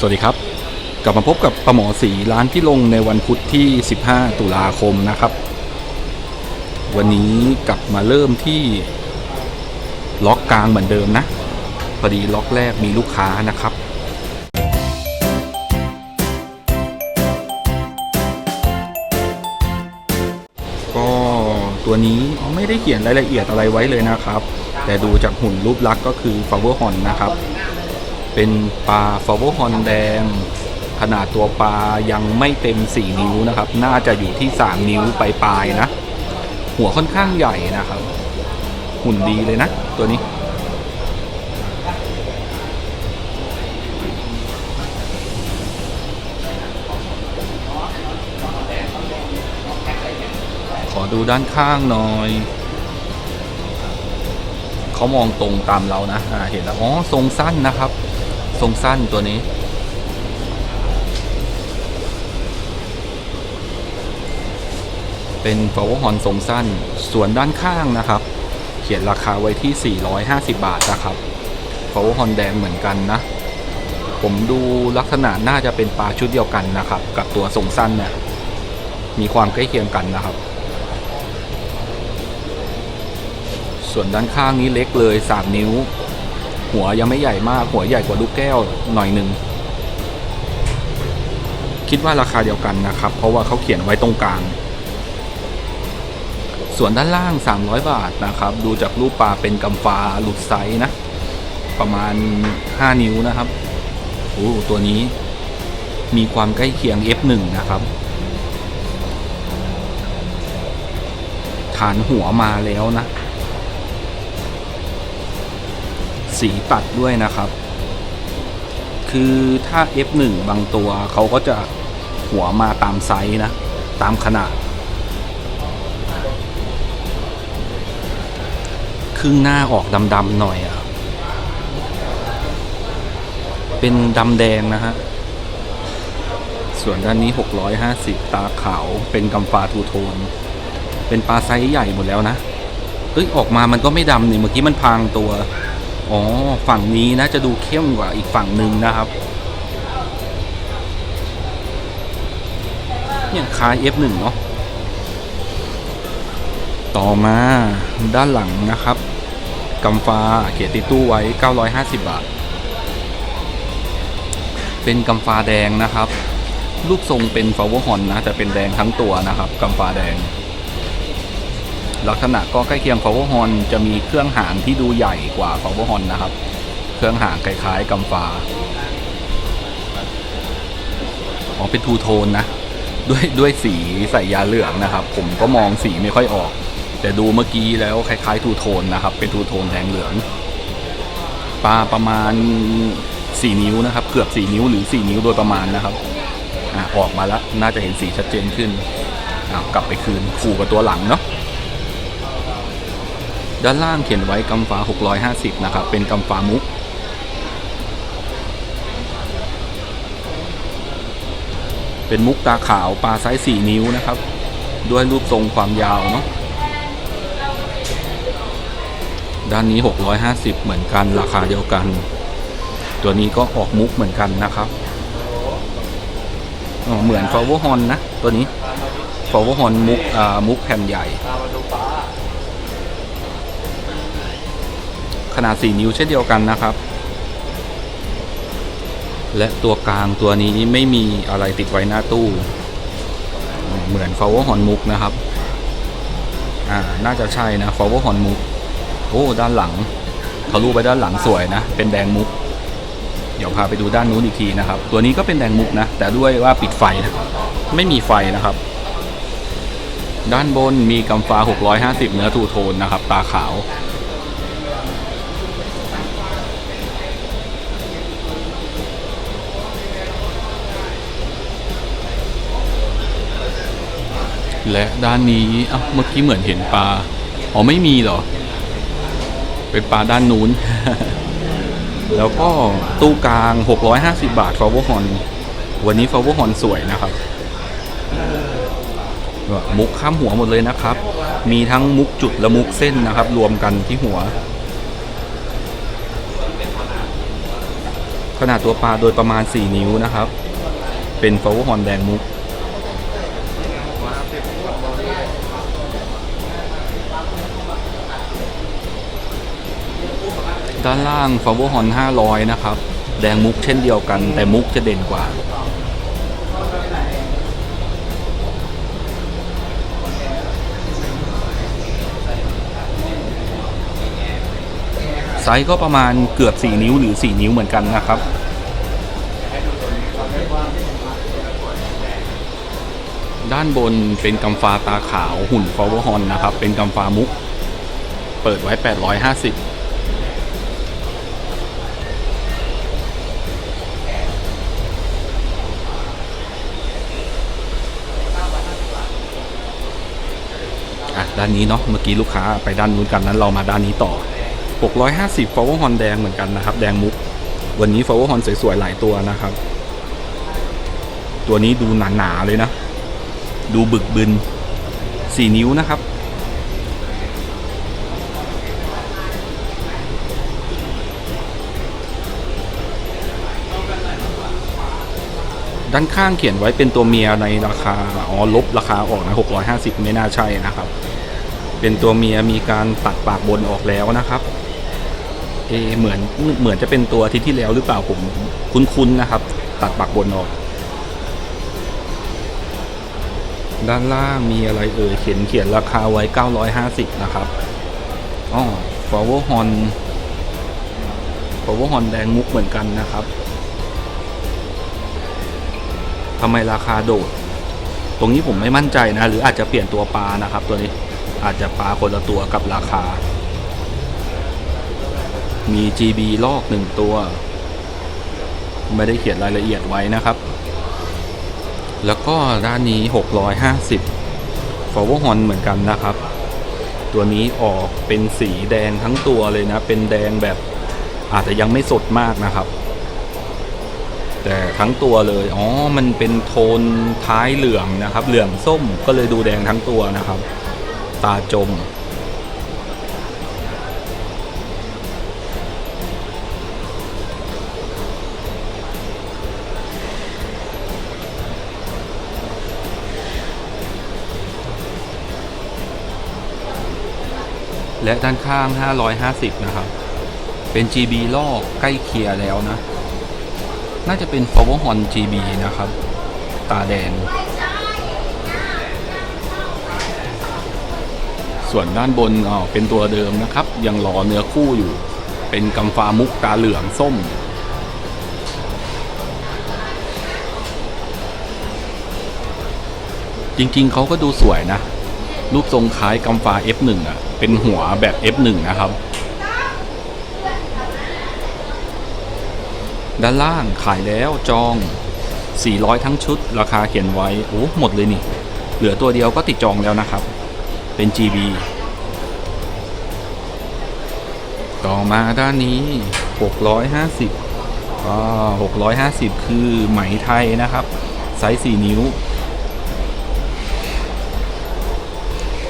สวัสดีครับ กลับมาพบกับปลาหมอสีร้านที่ลงในวันพุธที่ 15 ตุลาคมนะครับ วันนี้กลับมาเริ่มที่ล็อกกลางเหมือนเดิมนะ พอดีล็อกแรกมีลูกค้านะครับก็ตัวนี้ไม่ได้เขียนรายละเอียดอะไรไว้เลยนะครับ แต่ดูจากหุ่นรูปลักษณ์ก็คือ flower horn นะครับ เป็นปลาฟาวเวอร์ฮอนแดง ขนาดตัวปลายังไม่เต็ม 4 นิ้วนะครับ น่าจะอยู่ที่ 3 นิ้วปลายๆนะ หัวค่อนข้างใหญ่นะครับ หุ่นดีเลยนะ ตัวนี้ ขอดูด้านข้างหน่อยเขามองตรงตามเรานะ เห็นแล้ว อ๋อ ทรงสั้นนะครับ ทรงสั้นตัวนี้ เป็น power horn ทรงสั้น ส่วนด้านข้างนะครับ เขียนราคาไว้ที่ 450 บาทนะครับ power horn แดงเหมือนกันนะ ผมดูลักษณะน่าจะเป็นปลาชุดเดียวกันนะครับ กับตัวทรงสั้นเนี่ย มีความใกล้เคียงกันนะครับส่วนด้านข้างนี้เล็กเลย 3 นิ้ว หัวยังไม่ใหญ่มาก หัวใหญ่กว่าลูกแก้วหน่อยหนึ่งคิดว่าราคาเดียวกันนะครับ เพราะว่าเขาเขียนไว้ตรงกลาง ส่วนด้านล่าง 300 บาทนะครับ ดูจากรูปปลาเป็นกำฟ้าหลุดไซส์นะ ประมาณ 5 นิ้วนะครับโอ้ตัวนี้มีความใกล้เคียง F1 นะครับ ฐานหัวมาแล้วนะ สีตัดด้วยนะครับ คือถ้า F1 บางตัวเขาก็จะหัวมาตามไซส์นะ ตามขนาด ครึ่งหน้าออกดำๆหน่อยอะ่ะเป็นดำแดงนะฮะ ส่วนด้านนี้ 650 ตาขาวเป็นกำฟ้าทูโทน เป็นปลาไซส์ใหญ่หมดแล้วนะ เอ้ย ออกมามันก็ไม่ดำเนี่ยเมื่อกี้มันพางตัว อ๋อฝั่งนี้นะจะดูเข้มกว่าอีกฝั่งหนึ่งนะครับเนี่ยคล้าย F1 เนาะต่อมาด้านหลังนะครับกำฟ้าเขียนติดตู้ไว้ 950 บาท เป็นกำฟ้าแดงนะครับ รูปทรงเป็นฟาวเวอร์ฮอนนะแต่เป็นแดงทั้งตัวนะครับกำฟ้าแดง ลักษณะก็ใกล้เคียง power horn จะมีเครื่องหางที่ดูใหญ่กว่า power horn นะครับ เครื่องหางคล้ายๆกำฟ้าอ๋อเป็นทูโทนนะ ด้วยด้วยสีใส่ยาเหลืองนะครับ ผมก็มองสีไม่ค่อยออก แต่ดูเมื่อกี้แล้วคล้ายๆทูโทนนะครับ เป็นทูโทนแดงเหลือง ปลาประมาณ 4 นิ้วนะครับ เกือบ 4 นิ้วหรือ 4 นิ้วโดยประมาณนะครับอออกมาแล้ว น่าจะเห็นสีชัดเจนขึ้นกลับไปคืนขู่กับตัวหลังเนาะ ด้านล่างเขียนไว้กำฟ้า650 นะครับ เป็นกำฟ้ามุก เป็นมุกตาขาวปลาไซส์ 4 นิ้วนะครับ ด้วยรูปทรงความยาวเนาะ ด้านนี้ 650 เหมือนกันราคาเดียวกัน ตัวนี้ก็ออกมุกเหมือนกันนะครับเหมือน flower horn นะ ตัวนี้ flower horn มุกอ่ามุกแผ่นใหญ่ ขนาด 4 นิ้วเช่นเดียวกันนะครับ และตัวกลางตัวนี้ไม่มีอะไรติดไว้หน้าตู้ เหมือน flower horn มุกนะครับ อ่า น่าจะใช่นะ flower horn มุกโอ้ด้านหลังทะลุไปด้านหลังสวยนะ เป็นแดงมุก เดี๋ยวพาไปดูด้านนู้นอีกทีนะครับ ตัวนี้ก็เป็นแดงมุกนะ แต่ด้วยว่าปิดไฟนะไม่มีไฟนะครับ ด้านบนมีกำฟ้า 650 เนื้อทูโทนนะครับ ตาขาว และด้านนี้อะเมื่อกี้เหมือนเห็นปลา อ๋อไม่มีหรอ เป็นปลาด้านนู้น แล้วก็ตู้กลาง 650 บาทฟาวเวอร์ฮอน วันนี้ฟาวเวอร์ฮอนสวยนะครับ มุกข้ามหัวหมดเลยนะครับ มีทั้งมุกจุดและมุกเส้นนะครับ รวมกันที่หัว ขนาดตัวปลาโดยประมาณ 4 นิ้วนะครับ เป็นฟาวฮอนแดงมุก ด้านล่างฟาวฮอน500 นะครับ แดงมุกเช่นเดียวกัน แต่มุกจะเด่นกว่า ไซส์ก็ประมาณเกือบ 4 นิ้วหรือ 4 นิ้วเหมือนกันนะครับด้านบนเป็นกำฟ้าตาขาวหุ่นฟาวเวอร์ฮอนนะครับ เป็นกำฟ้ามุก เปิดไว้ 850 ด้านนี้เนาะเมื่อกี้ลูกค้าไปด้านนู้นกันนั้นเรามาด้านนี้ต่อ 650 f o w e r h o r n แดงเหมือนกันนะครับ แดงมุก วันนี้ f o w e r h o r n สวยๆหลายตัวนะครับ ตัวนี้ดูหนาๆเลยนะ ดูบึกบึน 4 นิ้วนะครับด้านข้างเขียนไว้เป็นตัวเมียในราคาอ๋อลบราคาออกนะ650 ไม่น่าใช่นะครับ เป็นตัวเมียมีการตัดปากบนออกแล้วนะครับ เอเหมือนเหมือนจะเป็นตัวอาทิตย์ที่แล้วหรือเปล่าผมคุ้นๆนะครับ ตัดปากบนออก ด้านล่างมีอะไรเอ่ยเขียนเขียนราคาไว้ 950 นะครับอ๋อ Power Horn Power Horn แดงมุกเหมือนกันนะครับทำไมราคาโดด ตรงนี้ผมไม่มั่นใจนะ หรืออาจจะเปลี่ยนตัวปลานะครับตัวนี้ อาจจะปลาคนละตัวกับราคา มี GB ลอกหนึ่งตัว ไม่ได้เขียนรายละเอียดไว้นะครับ แล้วก็ด้านนี้ 650 f o w e r Horn เหมือนกันนะครับ ตัวนี้ออกเป็นสีแดงทั้งตัวเลยนะ เป็นแดงแบบอาจจะยังไม่สดมากนะครับ แต่ทั้งตัวเลย อ๋อ มันเป็นโทนท้ายเหลืองนะครับ เหลืองส้มก็เลยดูแดงทั้งตัวนะครับ ตาจม และด้านข้าง 550 นะครับ เป็น GB ลอกใกล้เคลียแล้วนะ น่าจะเป็น Power Horn GB นะครับ ตาแดง ส่วนด้านบนอ๋อเป็นตัวเดิมนะครับ ยังรอเนื้อคู่อยู่ เป็นกำฟ้ามุกตาเหลืองส้ม จริงๆเขาก็ดูสวยนะ รูปทรงคล้ายกำฟ้า F1 อะ เป็นหัวแบบ F1 นะครับ ด้านล่างขายแล้วจอง 400 ทั้งชุด ราคาเขียนไว้ โอ้หมดเลยนี่ เหลือตัวเดียวก็ติดจองแล้วนะครับ เป็น GB ต่อมาด้านนี้ 650ก็650 คือไหมไทยนะครับ ไซส์ 4 นิ้ว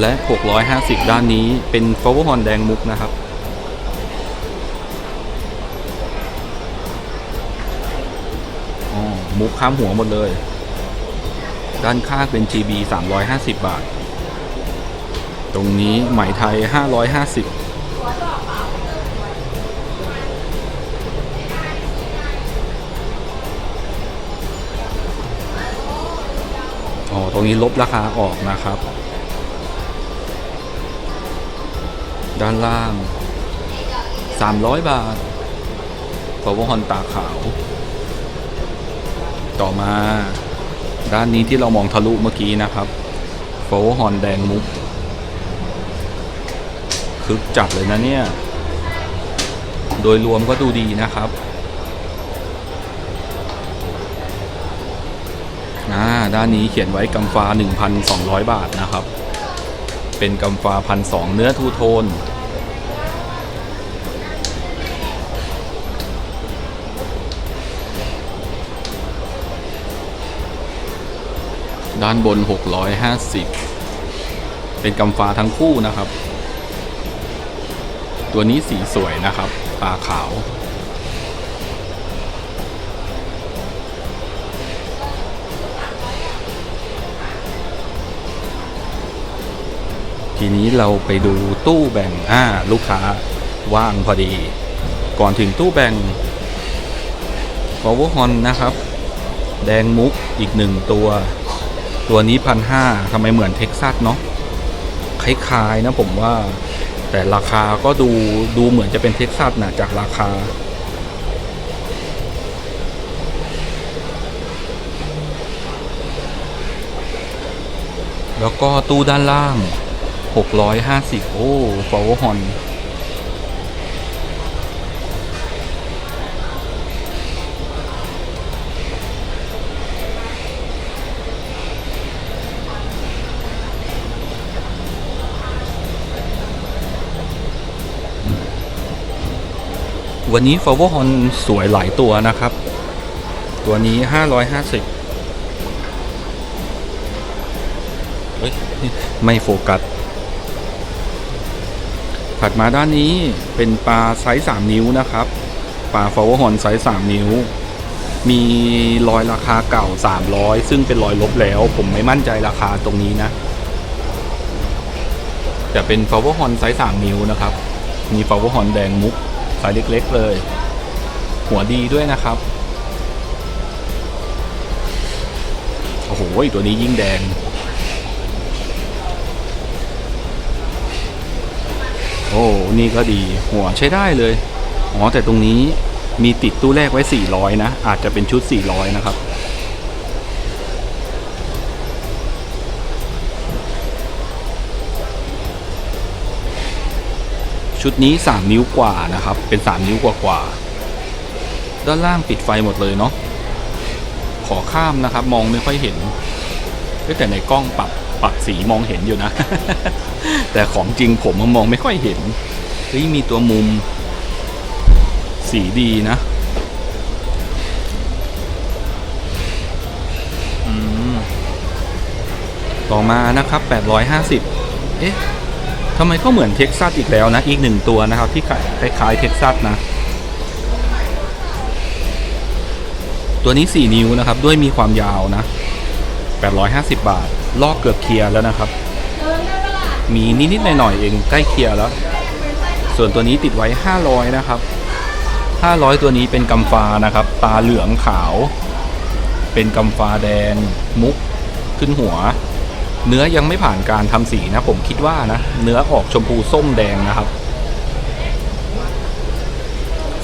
และ 650 ด้านนี้เป็น f o w e r Horn แดงมุกนะครับอ๋อมุกข้ามหัวหมดเลย ด้านข้างเป็น GB 350 บาท ตรงนี้ไหมไทย 550อ๋อ ตรงนี้ลบราคาออกนะครับ ด้านล่าง 300 บาท p o w e r Horn ตาขาว ต่อมา ด้านนี้ที่เรามองทะลุเมื่อกี้นะครับ p o w e r Horn แดงมุก คึกจัดเลยนะเนี่ย โดยรวมก็ดูดีนะครับอ่าด้านนี้เขียนไว้กำฟ้า 1,200 บาทนะครับ เป็นกำฟ้าพันสองเนื้อทูโทน ด้านบน 650 เป็นกำฟ้าทั้งคู่นะครับ ตัวนี้สีสวยนะครับตาขาว ทีนี้เราไปดูตู้แบ่งอ่าลูกค้าว่างพอดี ก่อนถึงตู้แบ่ง power horn นะครับ แดงมุกอีกหนึ่งตัว ตัวนี้พันห้าทำไมเหมือนเท็กซัสเนาะคล้ายๆนะผมว่า แต่ราคาก็ดูดูเหมือนจะเป็นเท็กซัสนะจากราคา แล้วก็ตู้ด้านล่าง 650 โอ้ฟอร์ฮอน วันนี้ f o r w a r d Horn สวยหลายตัวนะครับ ตัวนี้ 550เฮ้ย ไม่โฟกัส ถัดมาด้านนี้เป็นปลาไซส์ 3 นิ้วนะครับ ปลา f o r w a r d Horn ไซส์ 3 นิ้ว มีรอยราคาเก่า 300 ซึ่งเป็นรอยลบแล้ว ผมไม่มั่นใจราคาตรงนี้นะแต่เป็น f o r w a r d Horn ไซส์ 3 นิ้วนะครับ มี f o r w a r d Horn แดงมุก สายเล็กๆเลย หัวดีด้วยนะครับ โอ้โห ตัวนี้ยิ่งแดง โอ้ นี่ก็ดี หัวใช้ได้เลย อ๋อ แต่ตรงนี้มีติดตู้แรกไว้ 400 นะ อาจจะเป็นชุด 400 นะครับ ชุดนี้ 3 นิ้วกว่านะครับ เป็น 3 นิ้วกว่ากว่าด้านล่างปิดไฟหมดเลยเนาะขอข้ามนะครับ มองไม่ค่อยเห็นแต่ในกล้องปรับปรับสีมองเห็นอยู่นะ แต่ของจริงผมมองไม่ค่อยเห็นเฮ้ยมีตัวมุม สีดีนะอืมต่อมานะครับ 850 เอ๊ะำไมก็เหมือนเท็กซัสอีกแล้วนะ อีกหนึ่งตัวนะครับ ที่คล้ายๆเท็กซัสนะ ตัวนี้ 4 นิ้วนะครับ ด้วยมีความยาวนะ 850 บาท ลอกเกือบเคลียร์แล้วนะครับ มีนิดๆหน่อยๆเองใกล้เคลียร์แล้ว ส่วนตัวนี้ติดไว้ 500 นะครับ 500 ตัวนี้เป็นกำฟ้านะครับ ตาเหลืองขาว เป็นกำฟ้าแดงมุกขึ้นหัว เนื้อยังไม่ผ่านการทำสีนะ ผมคิดว่านะ เนื้อออกชมพูส้มแดงนะครับ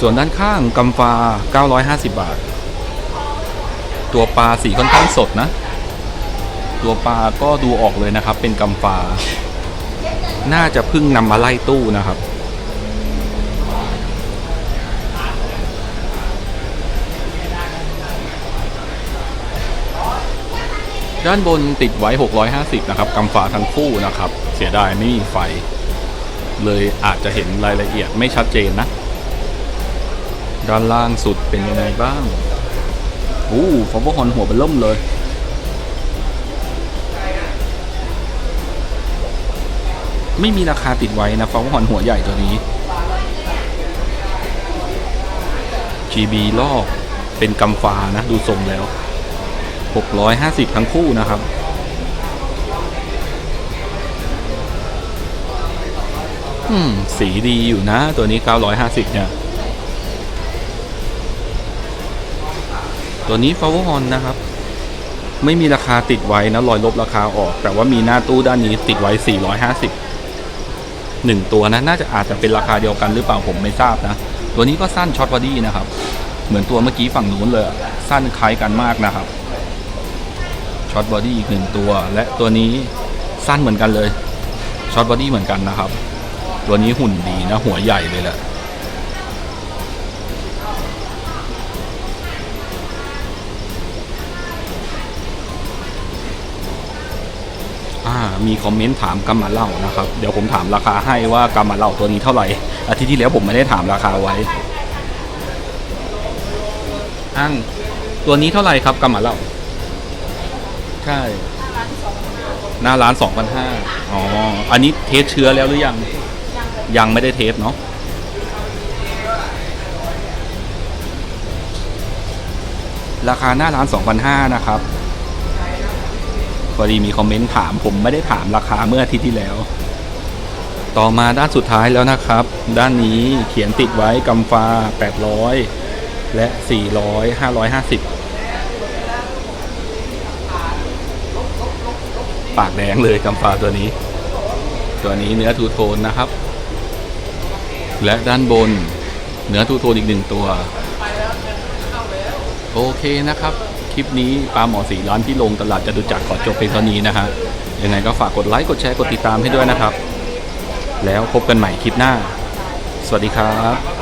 ส่วนด้านข้างกำฟ้า 950 บาท ตัวปลาสีค่อนข้างสดนะ ตัวปลาก็ดูออกเลยนะครับ เป็นกำฟ้า น่าจะพึ่งนำมาไล่ตู้นะครับ ด้านบนติดไว้ 650 นะครับกำฝาทั้งคู่นะครับ เสียดายไม่มีไฟ เลยอาจจะเห็นรายละเอียดไม่ชัดเจนนะ ด้านล่างสุดเป็นยังไงบ้างอู้ฟอร์บฮอนหัวเป็นล่มเลย ไม่มีราคาติดไว้นะฟอร์บฮอนหัวใหญ่ตัวนี้ GB ลอกเป็นกำฟ้านะ ดูทรงแล้ว 650 ทั้งคู่นะครับ อืม สีดีอยู่นะ ตัวนี้ 950 เนี่ย ตัวนี้ f o w e r Horn นะครับ ไม่มีราคาติดไว้นะรอยลบราคาออก แต่ว่ามีหน้าตู้ด้านนี้ติดไว้ 450หนึ่งตัวนะ น่าจะอาจจะเป็นราคาเดียวกันหรือเปล่าผมไม่ทราบนะ ตัวนี้ก็สั้นช็อตบอดี้นะครับ เหมือนตัวเมื่อกี้ฝั่งนู้นเลย สั้นคล้ายกันมากนะครับ ช็อตบอดี้อีกหนึ่งตัว และตัวนี้สั้นเหมือนกันเลยช็อตบอดี้เหมือนกันนะครับ ตัวนี้หุ่นดีนะ หัวใหญ่เลยแหละมีคอมเมนต์ถามกำมาเล่านะครับ เดี๋ยวผมถามราคาให้ว่ากำมาเล่าตัวนี้เท่าไหร่ อาทิตย์ที่แล้วผมไม่ได้ถามราคาไว้อังตัวนี้เท่าไหร่ครับกำมาเล่า ใช่หน้าร้านสองพันห้าอ๋อ อันนี้เทสเชื้อแล้วหรือยัง ยังไม่ได้เทสเนาะราคาหน้าร้าน 2,500 นะครับ พอดีมีคอมเมนต์ถามผมไม่ได้ถามราคาเมื่ออาทิตย์ที่แล้ว ต่อมาด้านสุดท้ายแล้วนะครับ ด้านนี้เขียนติดไว้กำฟ้า 800 และ 400 550 ปากแดงเลยกำฟ้าตัวนี้ ตัวนี้เนื้อทูโทนนะครับ และด้านบนเนื้อทูโทนอีกหนึ่งตัว โอเคนะครับ คลิปนี้ปลาหมอสีร้านที่ลงตลาดจตุจักขอจบเพียงเท่านี้นะฮะยังไงก็ฝากกดไลค์กดแชร์กดติดตามให้ด้วยนะครับ แล้วพบกันใหม่คลิปหน้า สวัสดีครับ